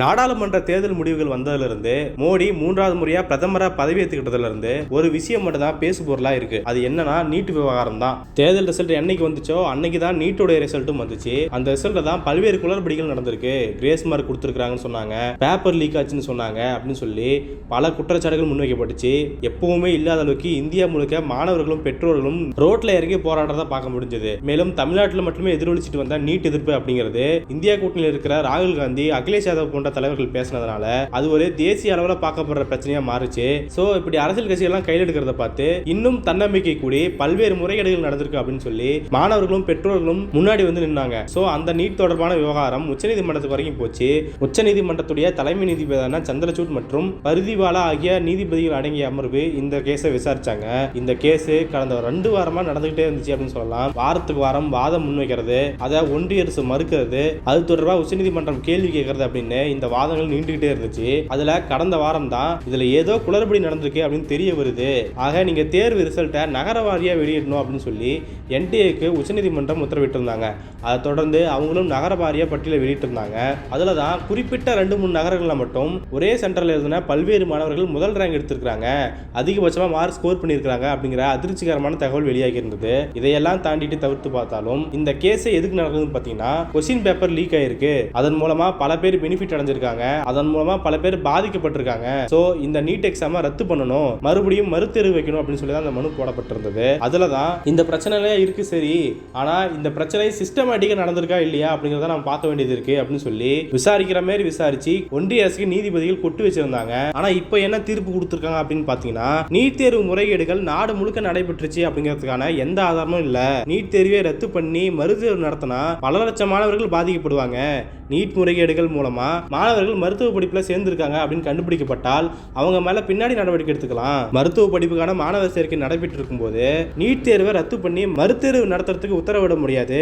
நாடாளுமன்ற தேர்தல் முடிவுகள் வந்ததிலிருந்து மோடி மூன்றாவது முறையா பிரதமரா பதவி ஏற்றுக்கிட்டதுலருந்து ஒரு விஷயம் மட்டும் தான் பேசு இருக்கு. அது என்னன்னா நீட் விவகாரம் தான். தேர்தல் ரிசல்ட் என்னைக்கு வந்துச்சோ அன்னைக்கு தான் நீட்டோட ரிசல்ட்டும் வந்துச்சு. அந்த ரிசல்ட்ல தான் பல்வேறு குளறுபடிகள் நடந்திருக்கு. கிரேஸ் மார்க் கொடுத்துருக்காங்கன்னு சொன்னாங்க. பேப்பர் லீக் ஆச்சுன்னு சொன்னாங்க அப்படின்னு சொல்லி பல குற்றச்சாட்டுகள் முன்வைக்கப்பட்டுச்சு. எப்பவுமே இல்லாத அளவுக்கு இந்தியா முழுக்க மாணவர்களும் பெற்றோர்களும் ரோட்ல இறங்கி போராடுறதா பார்க்க முடிஞ்சது. மேலும் தமிழ்நாட்டில் மட்டுமே எதிரொலிச்சிட்டு வந்த நீட் எதிர்ப்பு அப்படிங்கிறது இந்தியா கூட்டணியில் இருக்கிற ராகுல் காந்தி அகிலேஷ் யாதவ் போன்ற தலைவர்கள் பேசினதுனால அது ஒரு தேசிய அளவில் பார்க்கப்படுற பிரச்சனையா மாறுச்சு. ஸோ இப்படி அரசியல் கட்சிகள்லாம் கையில் எடுக்கிறத பார்த்து இன்னும் தன்னம்பிக்கை கூடி பல்வேறு முறைகேடுகள் நடந்திருக்கு அப்படின்னு சொல்லி மாணவர்களும் பெற்றோர்களும் முன்னாடி வந்து நின்னாங்க. ஸோ அந்த நீட் தொடர்பான விவகாரம் உச்சநீதிமன்றத்துக்கு வரைக்கும் போச்சு. உச்சநீதிமன்றத்துடைய தலைமை நீதிபதியான சந்திரசூட் மற்றும் பருதிவாலா ஆகிய நீதிபதிகள் அடங்கிய அமர்வு இந்த கேஸை விசாரிச்சாங்க. இந்த கேஸ் கடந்த ரெண்டு வாரமா நடந்துகிட்டே இருந்துச்சு அப்படின்னு சொல்லலாம். வாரத்துக்கு வாரம் வாதம் முன்வைக்கிறது அதை ஒன்றிய அரசு மறுக்கிறது அது தொடர்பாக உச்சநீதிமன்றம் கேள்வி கேட்கறது அப்படின்னு இந்த வாதங்கள் நீண்டுகிட்டே இருந்துச்சு. அதுல கடந்த வாரம் தான் இதுல ஏதோ குளறுபடி நடந்திருக்கு அப்படின்னு தெரிய வருது. ஆக நீங்க தேர்வு ரிசல்ட்டை நகர வாரியா வெளியிடணும் அப்படின்னு சொல்லி என்டிஏக்கு உச்சநீதிமன்றம் உத்தரவிட்டிருந்தாங்க. அதை தொடர்ந்து அவங்களும் நகர வாரியா பட்டியலை வெளியிட்டிருந்தாங்க. அதுல தான் குறிப்பிட்ட ரெண்டு மூணு நகரங்களில் மட்டும் ஒரே சென்டரில் எழுதின பல்வேறு மாணவர்கள் முதல் ரேங்க் எடுத்திருக்காங்க அதிகபட்சமாக மார்க் ஸ்கோர் பண்ணியிருக்காங்க அப்படிங்கிற அதிர்ச்சிகரமான தகவல் வெளியாகி இருந்தது இதையெல்லாம் தாண்டிட்டு தவிர்த்து பார்த்தாலும் இந்த கேஸை எதுக்கு நடக்குதுன்னு பார்த்தீங்கன்னா கொஸ்டின் பேப்பர் லீக் ஆயிருக்கு. அதன் மூலமா பல பேர் பெனிஃபிட் அடைஞ்சிருக்காங்க. அதன் மூலமா பல பேர் பாதிக்கப்பட்டிருக்காங்க. ஸோ இந்த நீட் எக்ஸாமை ரத்து பண்ணணும். மறுபடியும் மறுதேர்வு வைக்கணும் அப்படின்னு சொல்லி தான் அந்த மனு போடப்பட்டிருந்தது. அதில் தான் இந்த பிரச்சனைலாம் இருக்கு சரி. ஆனா இந்த பிரச்சனை சிஸ்டமேட்டிக்காக நடந்திருக்கா இல்லையா அப்படிங்கிறத நம்ம பார்க்க வேண்டியது இருக்கு அப்படின்னு சொல்லி விசாரிக்கிற மாதிரி விசாரிச்சு ஒன்றிய அரசுக்கு நீதிபதிகள் கொட்டு வச்சிருந்தாங்க. ஆனா இப்ப என்ன தீர்ப்பு கொடுத்துருக்காங்க அப்படின்னு பார்த்தீங்கன்னா நீட் தேர்வு முறைகேடுகள் நாடு முழுக்க நடைபெற்றுச்சு அப்படிங்கிறதுக்கான எந்த ஆதாரமும் இல்ல. நீட் தேர்வை ரத்து பண்ணி மறுதேர்வு நடத்தினா பல லட்சம் மாணவர்கள் பாதிக்கப்படுவாங்க. நீட் முறைகேடுகள் மூலமா மாணவர்கள் மருத்துவ படிப்பில் சேர்ந்திருக்காங்க அப்படின்னு கண்டுபிடிக்கப்பட்டால் அவங்க மேல பின்னாடி நடவடிக்கை எடுத்துக்கலாம். மருத்துவ படிப்புக்கான மாணவர் சேர்க்கை நடைபெற்று இருக்கும்போது நீட் தேர்வை ரத்து பண்ணி மறுதேர்வு நடத்துறதுக்கு உத்தரவிட முடியாது.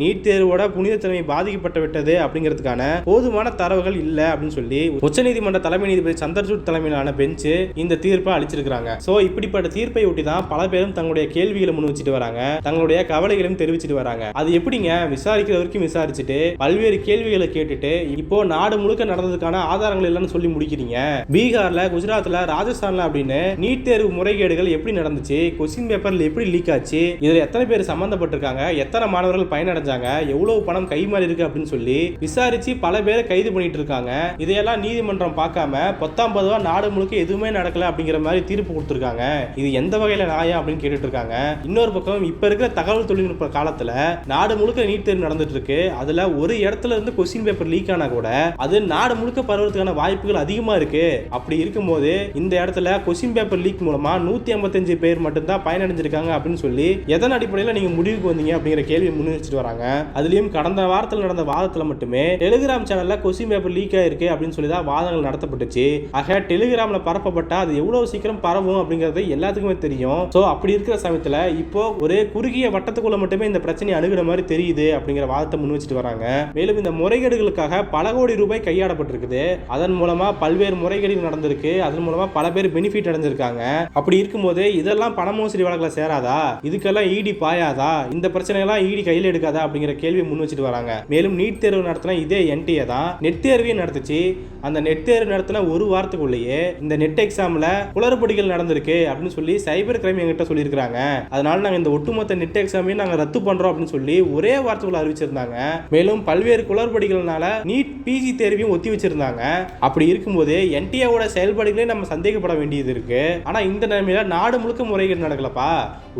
நீட் தேர்வோட புனிதத்தன்மை பாதிக்கப்பட்டு விட்டது அப்படிங்கிறதுக்கான போதுமான தரவுகள் இல்ல அப்படின்னு சொல்லி உச்சநீதிமன்ற தலைமை நீதிபதி சந்திரசூட் தலைமையிலான பெஞ்சு இந்த தீர்ப்பை அளிச்சிருக்கிறாங்க. சோ இப்படிப்பட்ட தீர்ப்பை ஒட்டி தான் பல பேரும் தங்களுடைய கேள்விகளை முன் வச்சுட்டு வராங்க. தங்களுடைய கவலைகளையும் தெரிவிச்சிட்டு வராங்க. அது எப்படிங்க? விசாரிக்கிற வரைக்கும் விசாரிச்சுட்டு பல்வேறு கேள்விகளை கேட்டுட்டு இப்போ நாடு முழுக்க நடந்ததுக்கான ஆதாரங்கள் இல்லைன்னு சொல்லி முடிக்கிறீங்க. பீகார்ல குஜராத்ல ராஜஸ்தான்ல அப்படின்னு நீட் தேர்வு முறைகேடுகள் எப்படி நடந்துச்சு? கொஸ்டின் பேப்பர்ல எப்படி லீக் ஆச்சு? இதுல எத்தனை பேர் சம்பந்தப்பட்டிருக்காங்க எத்தனை மாணவர்கள் பயனடைஞ்சாங்க? எவ்வளவு பணம் கை மாறி இருக்கு அப்படின்னு சொல்லி விசாரிச்சு பல பேரை கைது பண்ணிட்டு இருக்காங்க. இதையெல்லாம் நீதிமன்றம் பார்க்காம பத்தாம் பதுவா நாடு முழுக்க எதுவுமே நடக்கல அப்படிங்கிற மாதிரி தீர்ப்பு கொடுத்துருக்காங்க. இது எந்த வகையில நியாயம் அப்படின்னு கேட்டுட்டு இருக்காங்க. இன்னொரு பக்கம் இப்ப இருக்கிற தகவல் தொழில்நுட்ப காலத்துல நாடு முழுக்க நீட் தேர்வு நடந்துட்டு இருக்கு. அதுல ஒரு இடத்துல இருந்து கொஸ்டின் பேப்பர் லீக் ஆனா கூட அது நாடு முழுக்க பரவுறதுக்கான வாய்ப்புகள் அதிகமாக இருக்கு. அப்படி இருக்கும்போது இந்த இடத்துல கொஸ்டின் பேப்பர் லீக் மூலமா நூத்தி ஐம்பத்தஞ்சு பேர் மட்டும்தான் பயனடைஞ்சிருக்காங்க அப்படின்னு சொல்லி எதன் அடிப்படையில் நீங்க முடிவுக்கு வந்தீங்க அப்படிங்கிற கேள்வி முன் வராங்க. அதுலயும் கடந்த வாரத்தில் நடந்த வாதத்தில் மட்டுமே டெலிகிராம் சேனல்ல கொஸ்டின் பேப்பர் லீக் ஆயிருக்கு அப்படின்னு சொல்லி தான் வாதங்கள் நடத்தப்பட்டுச்சு. ஆக டெலிகிராம்ல பரப்பப்பட்டா அது எவ்வளவு சீக்கிரம் பரவும் அப்படிங்கிறது எல்லாத்துக்குமே தெரியும். ஸோ அப்படி இருக்கிற சமயத்தில் இப்போ ஒரு குறுகிய வட்டத்துக்குள்ள மட்டுமே இந்த பிரச்சனையை அணுகிற மாதிரி தெரியுது அப்படிங்கிற வாதத்தை முன் வச்சுட்டு வராங்க. மேலும் இந்த முறைகேடுகளுக்காக பல கோடி ரூபாய் கையாடப்பட்டிருக்குது. அதன் மூலமா பல்வேறு முறைகேடுகள் நடந்திருக்கு. அதன் மூலமா பல பேர் பெனிஃபிட் அடைஞ்சிருக்காங்க. அப்படி இருக்கும்போது இதெல்லாம் பண மோசடி வழக்கில் சேராதா? இதுக்கெல்லாம் ஈடி பாயாதா? இந்த பிரச்சனையெல்லாம் ஈடி கையில் எடுக்காதா? அப்படிங்கிற கேள்வி முன் வச்சுட்டு வராங்க. மேலும் நீட் தேர்வு நடத்தின இதே என்டிஏ தான் நெட் தேர்வையும் நடத்துச்சு. அந்த நெட் தேர்வு நடத்தின ஒரு வாரத்துக்குள்ளேயே இந்த நெட் எக்ஸாம்ல குளறுபடிகள் நடந்திருக்கு அப்படின்னு சொல்லி சைபர் கிரைம் எங்கிட்ட சொல்லியிருக்காங்க அதனால நாங்க இந்த ஒட்டுமொத்த நெட் எக்ஸாமையும் நாங்க ரத்து பண்றோம் அப்படின்னு சொல்லி ஒரே வாரத்துக்குள்ள அறிவிச்சிருந்தாங்க. மேலும் பல்வேறு குளறுபடிகள்னால நீட் பிஜி தேர்வையும் ஒத்தி வச்சிருந்தாங்க. அப்படி இருக்கும்போது என்டிஏவோட செயல்பாடுகளே நம்ம சந்தேகப்பட வேண்டியது இருக்கு. ஆனா இந்த நிலைமையில நாடு முழுக்க முறைகேடு நடக்கலப்பா.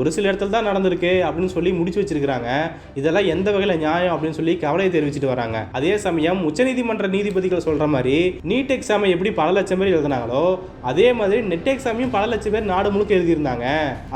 ஒரு சில இடத்துல தான் நடந்திருக்கு அப்படின்னு சொல்லி முடிச்சு வச்சிருக்காங்க இதெல்லாம் எந்த வகையில் நியாயம் அப்படின்னு சொல்லி கவலையை தெரிவிச்சிட்டு வராங்க. அதே சமயம் உச்சநீதிமன்ற நீதிபதிகள் சொல்ற மாதிரி நீட் எக்ஸாமை எப்படி பல லட்சம் பேர் எழுதினாங்களோ அதே மாதிரி நெட் எக்ஸாமையும் பல லட்சம் பேர் நாடு முழுக்க எழுதியிருந்தாங்க.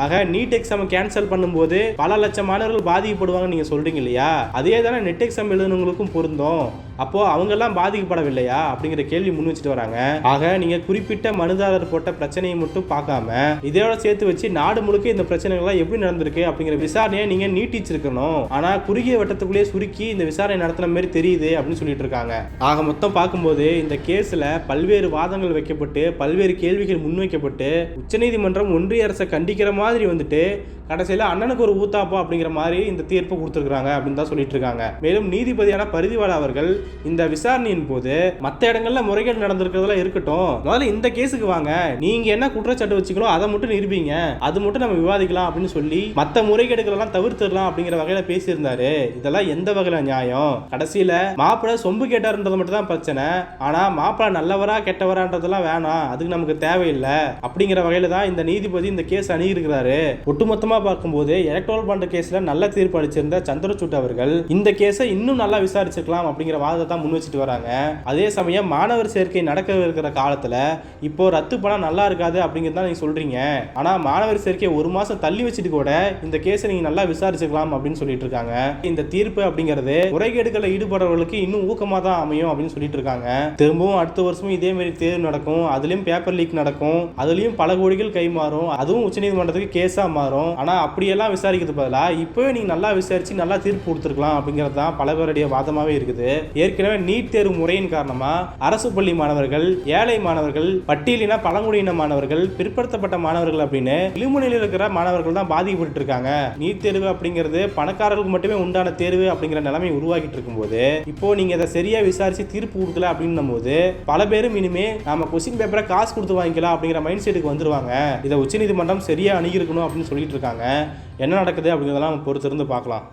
ஆக நீட் எக்ஸாம் கேன்சல் பண்ணும்போது பல லட்சம் மாணவர்கள் பாதிக்கப்படுவாங்க நீங்க சொல்றீங்க இல்லையா? அதே தானே நெட் எக்ஸாம் எழுதுனவங்களுக்கும் பொருந்தும். அப்போ அவங்க எல்லாம் பாதிக்கப்படவில்லையா அப்படிங்கிற கேள்வி முன் வச்சுட்டு வராங்க. ஆக நீங்க குறிப்பிட்ட மனுதாரர் போட்ட பிரச்சனையை மட்டும் பார்க்காம இதோட சேர்த்து வச்சு நாடு முழுக்க இந்த பிரச்சனைகள்லாம் எப்படி நடந்திருக்கு அப்படிங்கிற விசாரணையை நீங்க நீட்டிச்சிருக்கணும். ஆனா குறுகிய வட்டத்துக்குள்ளேயே சுருக்கி இந்த விசாரணை நடத்தின மாதிரி தெரியுது அப்படின்னு சொல்லிட்டு இருக்காங்க. ஆக மொத்தம் பார்க்கும்போது இந்த கேஸ்ல பல்வேறு வாதங்கள் வைக்கப்பட்டு பல்வேறு கேள்விகள் முன்வைக்கப்பட்டு உச்சநீதிமன்றம் ஒன்றிய அரசை கண்டிக்கிற மாதிரி வந்துட்டு கடைசியில் அண்ணனுக்கு ஒரு ஊத்தாப்பா அப்படிங்கிற மாதிரி இந்த தீர்ப்பு கொடுத்துருக்காங்க அப்படின்னு தான் சொல்லிட்டு இருக்காங்க. மேலும் நீதிபதியான பரிதிவாளா அவர்கள் இந்த விசாரணையின் போது மற்ற இடங்கள்ல முறைகேடு நடந்திருக்கிறதெல்லாம் இருக்கட்டும். முதல்ல இந்த கேஸுக்கு வாங்க. நீங்க என்ன குற்றச்சாட்டு வச்சுக்கலோ அதை மட்டும் நிரூபிங்க. அது மட்டும் நம்ம விவாதிக்கலாம் அப்படின்னு சொல்லி மற்ற முறைகேடுகள் எல்லாம் தவிர்த்துடலாம் அப்படிங்கிற வகையில பேசியிருந்தாரு. இதெல்லாம் எந்த வகையில நியாயம்? கடைசியில மாப்பிள்ள சொம்பு கேட்டாருன்றது மட்டும் தான் பிரச்சனை. ஆனா மாப்பிள்ள நல்லவரா கெட்டவரான்றதெல்லாம் வேணாம். அதுக்கு நமக்கு தேவையில்லை. அப்படிங்கிற வகையில தான் இந்த நீதிபதி இந்த கேஸ் அணுகியிருக்கிறாரு. ஒட்டுமொத்தமா பார்க்கும்போது எலக்ட்ரல் பாண்ட் கேஸ்ல நல்ல தீர்ப்பு அளிச்சிருந்த சந்திரசூட் அவர்கள் இந்த கேஸை இன்னும் நல்லா விசாரிச்சிருக்கலாம் அப்படிங்கிற வாதத்தை தான் முன் வச்சுட்டு வராங்க. அதே சமயம் மாணவர் சேர்க்கை நடக்க இருக்கிற காலத்துல இப்போ ரத்து பணம் நல்லா இருக்காது அப்படிங்கிறது தான் நீங்க சொல்றீங்க. ஆனா மாணவர் சேர்க்கை ஒரு மாசம் தள்ளி வச்சுட்டு கூட இந்த கேஸை நீங்க நல்லா விசாரிச்சுக்கலாம் அப்படின்னு சொல்லிட்டு இருக்காங்க. இந்த தீர்ப்பு அப்படிங்கிறது முறைகேடுகளில் ஈடுபடுறவர்களுக்கு இன்னும் ஊக்கமா தான் அமையும் அப்படின்னு சொல்லிட்டு இருக்காங்க. திரும்பவும் அடுத்த வருஷமும் இதே மாதிரி தேர்வு நடக்கும். அதுலயும் பேப்பர் லீக் நடக்கும். அதுலயும் பல கோடிகள் கை மாறும். அதுவும் உச்சநீதிமன்றத்துக்கு கேஸா மாறும். ஆனா அப்படியெல்லாம் விசாரிக்கிறது பதிலா இப்போவே நீங்க நல்லா விசாரிச்சு நல்லா தீர்ப்பு கொடுத்துருக்கலாம் அப்படிங்கிறது தான் பல பேருடைய வாதமாவே இருக்குது. ஏற்கனவே நீட் தேர்வு முறையின் காரணமா அரசு பள்ளி மாணவர்கள் ஏழை மாணவர்கள் பட்டியலின பழங்குடியின மாணவர்கள் பிற்படுத்தப்பட்ட மாணவர்கள் அப்படின்னு இழுமணியில் இருக்கிற மாணவர்கள் தான் பாதிக்கப்பட்டு இருக்காங்க. நீட் தேர்வு அப்படிங்கிறது பணக்காரர்களுக்கு மட்டுமே உண்டான தேர்வு அப்படிங்கிற நிலைமை உருவாக்கிட்டு இருக்கும்போது இப்போ நீங்க இதை சரியா விசாரிச்சு தீர்ப்பு கொடுக்கல அப்படின்னும் போது பல பேரும் இனிமே நாம கொஸ்டின் பேப்பரை காசு கொடுத்து வாங்கிக்கலாம் அப்படிங்கிற மைண்ட் செட்டுக்கு வந்துருவாங்க. இதை உச்சநீதிமன்றம் சரியா அணுகிருக்கணும் அப்படின்னு சொல்லிட்டு இருக்காங்க. என்ன நடக்குது அப்படிங்கிறதெல்லாம் நம்ம பொறுத்திருந்து பார்க்கலாம்.